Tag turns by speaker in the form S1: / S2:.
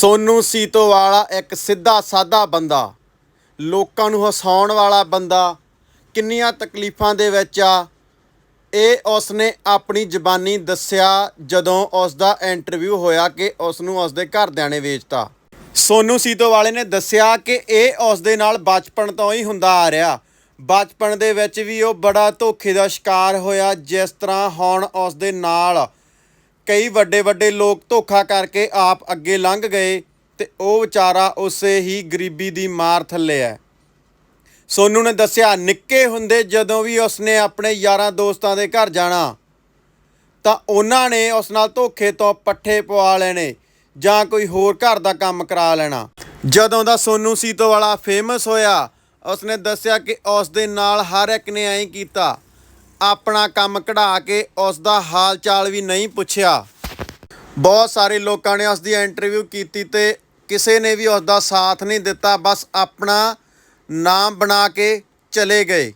S1: ਸੋਨੂ ਸੀਤੋ ਵਾਲਾ ਇੱਕ ਸਿੱਧਾ ਸਾਦਾ ਬੰਦਾ, ਲੋਕਾਂ ਨੂੰ ਹਸਾਉਣ ਵਾਲਾ ਬੰਦਾ, ਕਿੰਨੀਆਂ ਤਕਲੀਫਾਂ ਦੇ ਵਿੱਚ ਆ। ਇਹ ਉਸਨੇ ਆਪਣੀ ਜ਼ਬਾਨੀ ਦੱਸਿਆ ਜਦੋਂ ਉਸ ਦਾ ਇੰਟਰਵਿਊ ਹੋਇਆ ਕਿ ਉਸ ਨੂੰ ਉਸ ਦੇ ਘਰਦਿਆਂ ਨੇ ਵੇਚਤਾ। ਸੋਨੂ ਸੀਤੋ ਵਾਲੇ ਨੇ ਦੱਸਿਆ ਕਿ ਇਹ ਉਸ ਦੇ ਨਾਲ ਬਚਪਨ ਤੋਂ ਹੀ ਹੁੰਦਾ ਆ ਰਿਹਾ। ਬਚਪਨ ਦੇ ਵਿੱਚ ਵੀ ਉਹ ਬੜਾ ਧੋਖੇ ਦਾ ਸ਼ਿਕਾਰ ਹੋਇਆ, ਜਿਸ ਤਰ੍ਹਾਂ ਹੁਣ ਉਸ ਦੇ ਨਾਲ ਕਈ ਵੱਡੇ ਵੱਡੇ ਲੋਕ ਧੋਖਾ ਕਰਕੇ ਆਪ ਅੱਗੇ ਲੰਘ ਗਏ ਤੇ ਉਹ ਵਿਚਾਰਾ ਉਸੇ ਹੀ ਗਰੀਬੀ ਦੀ ਮਾਰ ਥੱਲੇ ਹੈ। ਸੋਨੂ ਨੇ ਦੱਸਿਆ, ਨਿੱਕੇ ਹੁੰਦੇ ਜਦੋਂ ਵੀ ਉਸਨੇ ਆਪਣੇ ਯਾਰਾਂ ਦੋਸਤਾਂ ਦੇ ਘਰ ਜਾਣਾ, ਤਾਂ ਉਹਨਾਂ ਨੇ ਉਸ ਨਾਲ ਧੋਖੇ ਤੋਂ ਪੱਠੇ ਪਵਾ ਲੈਣੇ ਜਾਂ ਕੋਈ ਹੋਰ ਘਰ ਦਾ ਕੰਮ ਕਰਾ ਲੈਣਾ। ਜਦੋਂ ਦਾ ਸੋਨੂ ਸੀਤੋ ਵਾਲਾ ਫੇਮਸ ਹੋਇਆ, ਉਸਨੇ ਦੱਸਿਆ ਕਿ ਉਸ ਦੇ ਨਾਲ ਹਰ ਇੱਕ ਨੇ ਐਂ ਕੀਤਾ ਆਪਣਾ ਕੰਮ ਕਢਾ ਕੇ ਉਸ ਦਾ ਹਾਲ ਚਾਲ ਵੀ ਨਹੀਂ ਪੁੱਛਿਆ। ਬਹੁਤ ਸਾਰੇ ਲੋਕਾਂ ਨੇ ਉਸ ਦੀ ਇੰਟਰਵਿਊ ਕੀਤੀ ਤੇ ਕਿਸੇ ਨੇ ਵੀ ਉਸ ਦਾ ਸਾਥ ਨਹੀਂ ਦਿੱਤਾ, ਬਸ ਆਪਣਾ ਨਾਮ ਬਣਾ ਕੇ ਚਲੇ ਗਏ।